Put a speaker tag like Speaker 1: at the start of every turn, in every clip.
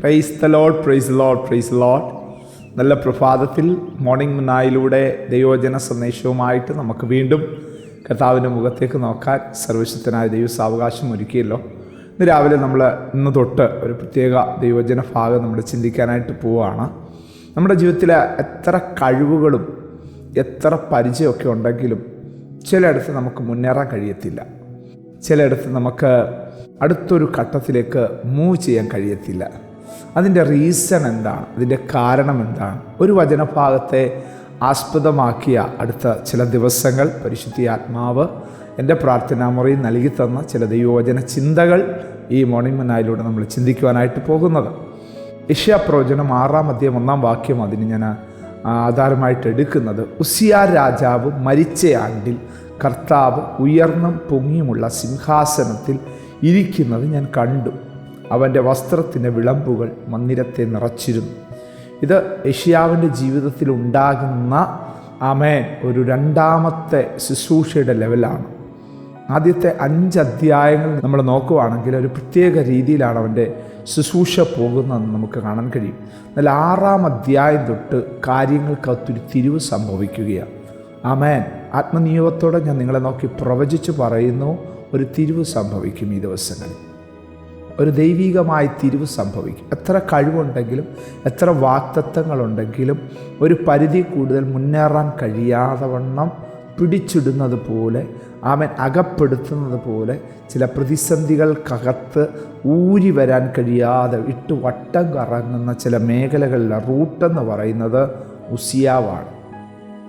Speaker 1: Praise the lord praise lord praise lord നല്ല പ്രഭാതത്തിൽ morning നായിലൂടെ ദൈവജന സന്ദേശവുമായിട്ട് നമുക്ക് വീണ്ടും കർത്താവിന്റെ മുഖത്തേക്ക് നോക്കാൻ സർവശക്തനായ ദൈവസാവകാശം ഒരുക്കിയല്ലോ. ഇന്ന് രാവിലെ നമ്മൾ ഇന്ന് തൊട്ട് ഒരു പ്രത്യേക ദൈവജന ഭാഗം നമ്മൾ ചിന്തിക്കാനായിട്ട് പോവുകയാണ്. നമ്മുടെ ജീവിതത്തിലെ എത്ര കഴിവുകളും എത്ര പരിചയമൊക്കെ ഉണ്ടെങ്കിലും ചിലയിടത്ത് നമുക്ക് മുന്നേറാൻ കഴിയത്തില്ല. ചിലയിടത്ത് നമുക്ക് അടുത്തൊരു ഘട്ടത്തിലേക്ക് മൂവ് ചെയ്യാൻ കഴിയത്തില്ല. അതിന്റെ റീസൺ എന്താണ്? അതിന്റെ കാരണം എന്താണ്? ഒരു വചനഭാഗത്തെ ആസ്പദമാക്കിയ അടുത്ത ചില ദിവസങ്ങൾ പരിശുദ്ധി ആത്മാവ് എന്റെ പ്രാർത്ഥനാ മുറി നൽകി തന്ന ചില ദൈവവചന ചിന്തകൾ ഈ മോർണിംഗ് മനായിലൂടെ നമ്മൾ ചിന്തിക്കുവാനായിട്ട് പോകുന്നത്. യഷ്യാ പ്രവചനം ആറാം അധ്യയം ഒന്നാം വാക്യം അതിന് ഞാൻ ആധാരമായിട്ട് എടുക്കുന്നത്. ഉസിയാ രാജാവ് മരിച്ച ആണ്ടിൽ കർത്താവ് ഉയർന്നും പൊങ്ങിയുമുള്ള സിംഹാസനത്തിൽ ഇരിക്കുന്നത് ഞാൻ കണ്ടു. അവന്റെ വസ്ത്രത്തിന്റെ വിളമ്പുകൾ മന്ദിരത്തെ നിറച്ചിരുന്നു. ഇത് യഷ്യാവിന്റെ ജീവിതത്തിൽ ഉണ്ടാകുന്ന അമേൻ ഒരു രണ്ടാമത്തെ ശുശ്രൂഷയുടെ ലെവലാണ്. ആദ്യത്തെ അഞ്ച് അധ്യായങ്ങൾ നമ്മൾ നോക്കുവാണെങ്കിൽ ഒരു പ്രത്യേക രീതിയിലാണ് അവന്റെ ശുശ്രൂഷ പോകുന്നതെന്ന് നമുക്ക് കാണാൻ കഴിയും. എന്നാൽ ആറാം അധ്യായം തൊട്ട് കാര്യങ്ങൾക്കകത്തൊരു തിരിവ് സംഭവിക്കുകയാണ്. അമേൻ ആത്മനിയോഗത്തോടെ ഞാൻ നിങ്ങളെ നോക്കി പ്രവചിച്ച് പറയുന്നു. ഒരു തിരിവ് സംഭവിക്കും ഈ ദിവസങ്ങളിൽ. ഒരു ദൈവികമായ തിരിവ് സംഭവിക്കും. എത്ര കഴിവുണ്ടെങ്കിലും എത്ര വാക്തത്വങ്ങളുണ്ടെങ്കിലും ഒരു പരിധി കൂടുതൽ മുന്നേറാൻ കഴിയാതെ വണ്ണം പിടിച്ചിടുന്നത് പോലെ അവൻ അകപ്പെടുത്തുന്നത് പോലെ ചില പ്രതിസന്ധികൾക്കകത്ത് ഊരി വരാൻ കഴിയാതെ ഇട്ട് വട്ടം കറങ്ങുന്ന ചില മേഖലകളിലെ റൂട്ടെന്ന് പറയുന്നത് ഉസിയാവാണ്.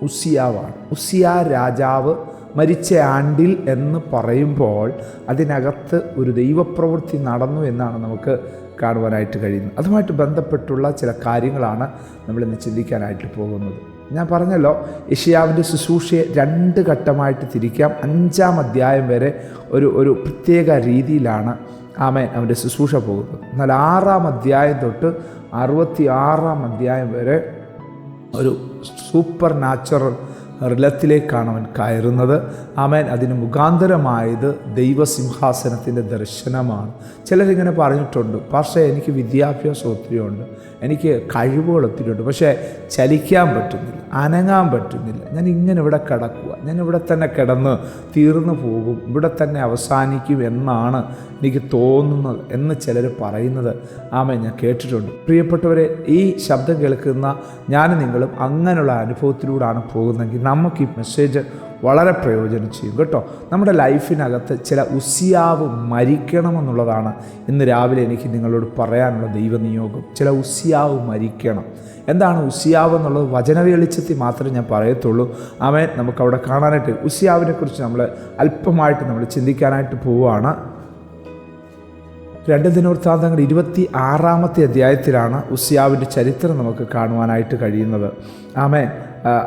Speaker 1: ഉസിയാവാണ്. ഉസിയ രാജാവ് മരിച്ച ആണ്ടിൽ എന്ന് പറയുമ്പോൾ അതിനകത്ത് ഒരു ദൈവപ്രവൃത്തി നടന്നു എന്നാണ് നമുക്ക് കാണുവാനായിട്ട് കഴിയുന്നത്. അതുമായിട്ട് ബന്ധപ്പെട്ടുള്ള ചില കാര്യങ്ങളാണ് നമ്മളിന്ന് ചിന്തിക്കാനായിട്ട് പോകുന്നത്. ഞാൻ പറഞ്ഞല്ലോ യഷിയാവിന്റെ ശുശ്രൂഷയെ രണ്ട് ഘട്ടമായിട്ട് തിരിക്കാം. അഞ്ചാം അധ്യായം വരെ ഒരു ഒരു പ്രത്യേക രീതിയിലാണ് ആമേൻ അവന്റെ ശുശ്രൂഷ പോകുന്നത്. എന്നാൽ ആറാം അധ്യായം തൊട്ട് അറുപത്തി ആറാം അധ്യായം വരെ ഒരു സൂപ്പർ നാച്ചുറൽ റിലത്തിലേക്കാണ് അവൻ കയറുന്നത്. അവൻ അതിന് മുഖാന്തരമായത് ദൈവസിംഹാസനത്തിന്റെ ദർശനമാണ്. ചിലരിങ്ങനെ പറഞ്ഞിട്ടുണ്ട് പക്ഷേ എനിക്ക് വിദ്യാഭ്യാസം ഒത്തിരിയുണ്ട് എനിക്ക് കഴിവുകൾ ഒത്തിരിയുണ്ട്. പക്ഷേ ചലിക്കാൻ പറ്റുന്നില്ല അനങ്ങാൻ പറ്റുന്നില്ല. ഞാൻ ഇങ്ങനെ ഇവിടെ കിടക്കുക. ഞാൻ ഇവിടെ തന്നെ കിടന്ന് തീർന്നു പോകും. ഇവിടെ തന്നെ അവസാനിക്കും എന്നാണ് എനിക്ക് തോന്നുന്നത് എന്ന് ചിലർ പറയുന്നത്. ആമ ഞാൻ കേട്ടിട്ടുണ്ട്. പ്രിയപ്പെട്ടവരെ ഈ ശബ്ദം കേൾക്കുന്ന ഞാൻ നിങ്ങളും അങ്ങനെയുള്ള അനുഭവത്തിലൂടെയാണ് പോകുന്നതെങ്കിൽ നമുക്ക് ഈ മെസ്സേജ് വളരെ പ്രയോജനം ചെയ്യും. കേട്ടോ? നമ്മുടെ ലൈഫിനകത്ത് ചില ഉസിയാവ് മരിക്കണമെന്നുള്ളതാണ് ഇന്ന് രാവിലെ എനിക്ക് നിങ്ങളോട് പറയാനുള്ള ദൈവനിയോഗം. ചില ഉസിയാവ് മരിക്കണം. എന്താണ് ഉസിയാവ് എന്നുള്ളത്? വചന വെളിച്ചത്തിൽ മാത്രമേ ഞാൻ പറയത്തുള്ളൂ. അവൻ നമുക്കവിടെ കാണാനായിട്ട് ഉസിയാവിനെ കുറിച്ച് നമ്മൾ അല്പമായിട്ട് നമ്മൾ ചിന്തിക്കാനായിട്ട് പോവുകയാണ്. രണ്ട് ദിനവൃത്താന്തങ്ങൾ ഇരുപത്തി ആറാമത്തെ അധ്യായത്തിലാണ് ഉസിയാവിന്റെ ചരിത്രം നമുക്ക് കാണുവാനായിട്ട് കഴിയുന്നത്. ആമേ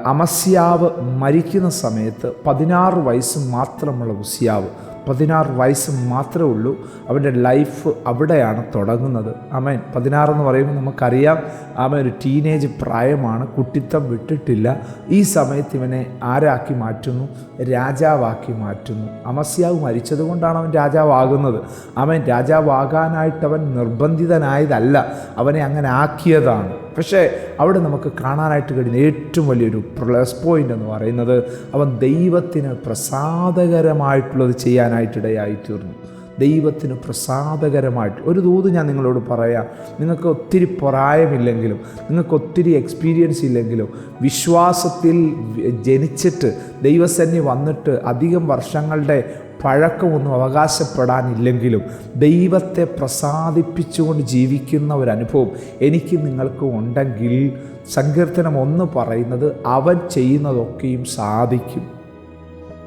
Speaker 1: അമസ്യാവ് മരിക്കുന്ന സമയത്ത് പതിനാറ് വയസ്സ് മാത്രമുള്ള ഉസിയാവ് പതിനാറ് വയസ്സ് മാത്രമേ ഉള്ളൂ. അവന്റെ ലൈഫ് അവിടെയാണ് തുടങ്ങുന്നത്. അമേൻ പതിനാറെന്ന് പറയുമ്പോൾ നമുക്കറിയാം അവൻ ഒരു ടീനേജ് പ്രായമാണ്. കുട്ടിത്തം വിട്ടിട്ടില്ല. ഈ സമയത്ത് ഇവനെ ആരാക്കി മാറ്റുന്നു? രാജാവാക്കി മാറ്റുന്നു. അമസ്യാവ് മരിച്ചതുകൊണ്ടാണ് അവൻ രാജാവാകുന്നത്. അവൻ രാജാവാകാനായിട്ട് അവൻ നിർബന്ധിതനായതല്ല. അവനെ അങ്ങനെ ആക്കിയതാണ്. പക്ഷേ അവിടെ നമുക്ക് കാണാനായിട്ട് കഴിയുന്ന ഏറ്റവും വലിയൊരു പ്ലസ് പോയിന്റ് എന്ന് പറയുന്നത് അവൻ ദൈവത്തിന് പ്രസാദകരമായിട്ടുള്ളത് ചെയ്യാനായിട്ടിടയായി തീർന്നു ദൈവത്തിന് പ്രസാദകരമായിട്ട്. ഒരു ദൂത് ഞാൻ നിങ്ങളോട് പറയാം. നിങ്ങൾക്ക് ഒത്തിരി പ്രായമില്ലെങ്കിലും നിങ്ങൾക്ക് ഒത്തിരി എക്സ്പീരിയൻസ് ഇല്ലെങ്കിലും വിശ്വാസത്തിൽ ജനിച്ചിട്ട് ദൈവസന്നി വന്നിട്ട് അധികം വർഷങ്ങളുടെ പഴക്കമൊന്നും അവകാശപ്പെടാനില്ലെങ്കിലും ദൈവത്തെ പ്രസാദിപ്പിച്ചുകൊണ്ട് ജീവിക്കുന്ന ഒരു അനുഭവം എനിക്ക് നിങ്ങൾക്ക് ഉണ്ടെങ്കിൽ സങ്കീർത്തനം ഒന്ന് പറയുന്നത് അവൻ ചെയ്യുന്നതൊക്കെയും സാധിക്കും.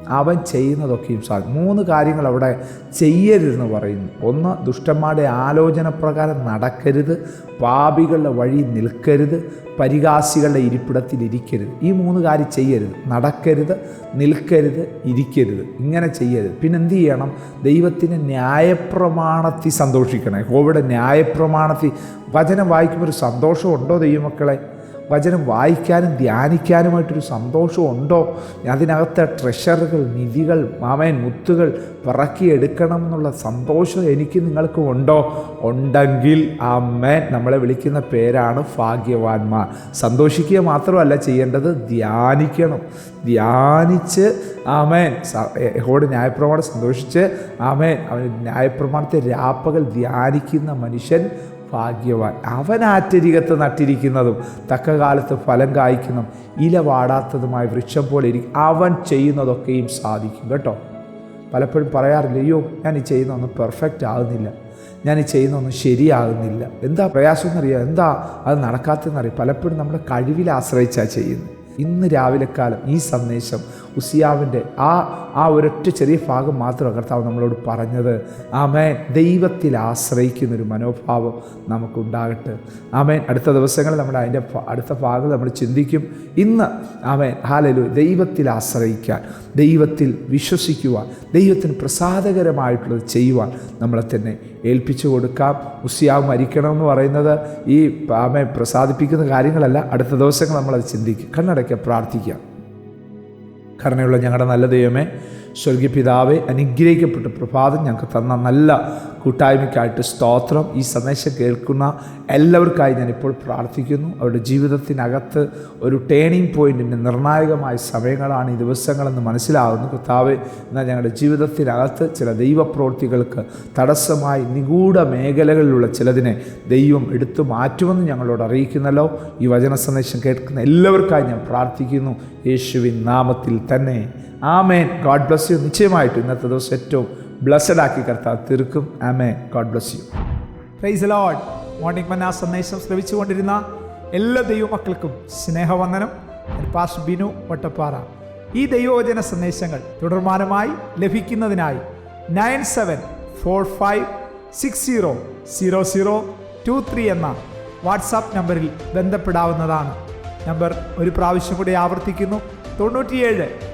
Speaker 1: അവൻ ചെയ്യുന്നതൊക്കെയും സാധിക്കും മൂന്ന് കാര്യങ്ങൾ അവിടെ ചെയ്യരുതെന്ന് പറയുന്നു. ഒന്ന് ദുഷ്ടന്മാരുടെ ആലോചന പ്രകാരം നടക്കരുത്. പാപികളുടെ വഴി നിൽക്കരുത്. പരിഹാസികളുടെ ഇരിപ്പിടത്തിൽ ഇരിക്കരുത്. ഈ മൂന്ന് കാര്യം ചെയ്യരുത്. നടക്കരുത് നിൽക്കരുത് ഇരിക്കരുത്. ഇങ്ങനെ ചെയ്യരുത്. പിന്നെ എന്ത് ചെയ്യണം? ദൈവത്തിന്റെ ന്യായപ്രമാണത്തിൽ സന്തോഷിക്കണേ. കോവിഡ് ന്യായപ്രമാണത്തിൽ വചനം വായിക്കുമ്പോൾ ഒരു സന്തോഷമുണ്ടോ ദൈവമക്കളെ? വചനം വായിക്കാനും ധ്യാനിക്കാനുമായിട്ടൊരു സന്തോഷമുണ്ടോ? അതിനകത്തെ ട്രഷറുകൾ നിധികൾ മാമയൻ മുത്തുകൾ പിറക്കിയെടുക്കണം എന്നുള്ള സന്തോഷം എനിക്ക് നിങ്ങൾക്ക് ഉണ്ടോ? ഉണ്ടെങ്കിൽ അമ്മേൻ നമ്മളെ വിളിക്കുന്ന പേരാണ് ഭാഗ്യവാന്മാർ. സന്തോഷിക്കുക മാത്രമല്ല ചെയ്യേണ്ടത് ധ്യാനിക്കണം. ധ്യാനിച്ച് ആമേൻ. യഹോട് ന്യായപ്രമാണം സന്തോഷിച്ച് ആമേൻ. അവൻ ന്യായപ്രമാണത്തെ രാപ്പകൽ ധ്യാനിക്കുന്ന മനുഷ്യൻ ഭാഗ്യവാൻ. അവൻ ആറ്റരികത്ത് നട്ടിരിക്കുന്നതും തക്ക കാലത്ത് ഫലം കായ്ക്കുന്നതും ഇല വാടാത്തതുമായ വൃക്ഷം പോലെ ഇരിക്കും. അവൻ ചെയ്യുന്നതൊക്കെയും സാധിക്കും കേട്ടോ. പലപ്പോഴും പറയാറില്ല അയ്യോ ഞാൻ ഈ ചെയ്യുന്നൊന്നും പെർഫെക്റ്റ് ആകുന്നില്ല. ഞാൻ ഈ ചെയ്യുന്നൊന്നും ശരിയാകുന്നില്ല. എന്താ പ്രയാസം എന്നറിയാം? എന്താ അത് നടക്കാത്തതെന്നറിയാം പലപ്പോഴും നമ്മുടെ കഴിവിൽ ആശ്രയിച്ചാണ് ചെയ്യുന്നത്. ഇന്ന് രാവിലെ കാലം ഈ സന്ദേശം ഉസിയാവിന്റെ ആ ആ ഒരൊറ്റ ചെറിയ ഭാഗം മാത്രം കർത്താവ് നമ്മളോട് പറഞ്ഞത്. ആമേൻ. ദൈവത്തിൽ ആശ്രയിക്കുന്നൊരു മനോഭാവം നമുക്കുണ്ടാകട്ടെ. ആമേൻ. അടുത്ത ദിവസങ്ങളിൽ നമ്മുടെ അതിന്റെ അടുത്ത ഭാഗം നമ്മൾ ചിന്തിക്കും. ഇന്ന് ആമേൻ. ഹാലലു ദൈവത്തിൽ ആശ്രയിക്കാൻ ദൈവത്തിൽ വിശ്വസിക്കുവാൻ ദൈവത്തിന് പ്രസാദകരമായിട്ടുള്ളത് ചെയ്യുവാൻ നമ്മളെ തന്നെ ഏൽപ്പിച്ചു കൊടുക്കാം. ഉസിയാവ് മരിക്കണം എന്ന് പറയുന്നത് ഈ ആമേ പ്രസാദിപ്പിക്കുന്ന കാര്യങ്ങളല്ല. അടുത്ത ദിവസങ്ങൾ നമ്മളത് ചിന്തിക്കും. കണ്ണടയ്ക്കുക പ്രാർത്ഥിക്കാം. കരുണയുള്ള ഞങ്ങളുടെ നല്ല ദൈവമേ സ്വർഗീയ പിതാവെ അനുഗ്രഹിക്കപ്പെട്ട പ്രഭാതം ഞങ്ങൾക്ക് തന്ന നല്ല കൂട്ടായ്മയ്ക്കായിട്ട് സ്തോത്രം. ഈ സന്ദേശം കേൾക്കുന്ന എല്ലാവർക്കായി ഞാനിപ്പോൾ പ്രാർത്ഥിക്കുന്നു. അവരുടെ ജീവിതത്തിനകത്ത് ഒരു ടേണിംഗ് പോയിന്റിന്റെ നിർണായകമായ സമയങ്ങളാണ് ഈ ദിവസങ്ങളെന്ന് മനസ്സിലാകുന്നു കർത്താവ് എന്നാൽ ഞങ്ങളുടെ ജീവിതത്തിനകത്ത് ചില ദൈവപ്രവൃത്തികൾക്ക് തടസ്സമായി നിഗൂഢ മേഖലകളിലുള്ള ചിലതിനെ ദൈവം എടുത്തു മാറ്റുമെന്ന് ഞങ്ങളോട് അറിയിക്കുന്നല്ലോ. ഈ വചന സന്ദേശം കേൾക്കുന്ന എല്ലാവർക്കായി ഞാൻ പ്രാർത്ഥിക്കുന്നു. യേശുവിൻ നാമത്തിൽ തന്നെ. ആമേൻ. ഗോഡ് ബ്ലസ് യു നിശ്ചയമായിട്ട് ഇന്നത്തെ ദിവസം ഏറ്റവും ബ്ലസ്സഡ് ആക്കി കർത്താവ് തീർക്കും. ആമേൻ. God bless you praise lord morning മന്ന സന്ദേശം ശ്രവിച്ചുകൊണ്ടിരുന്ന എല്ലാ ദൈവമക്കൾക്കും സ്നേഹവന്ദനം. പാസ് ബിനു വട്ടപ്പാറ. ഈ ദൈവവചന സന്ദേശങ്ങൾ തുടർമാനമായി ലഭിക്കുന്നതിനായി nine seven four five six zero zero zero two three എന്ന വാട്സാപ്പ് നമ്പറിൽ ബന്ധപ്പെടാവുന്നതാണ്. നമ്പർ ഒരു പ്രാവശ്യം കൂടി ആവർത്തിക്കുന്നു. തൊണ്ണൂറ്റിയേഴ്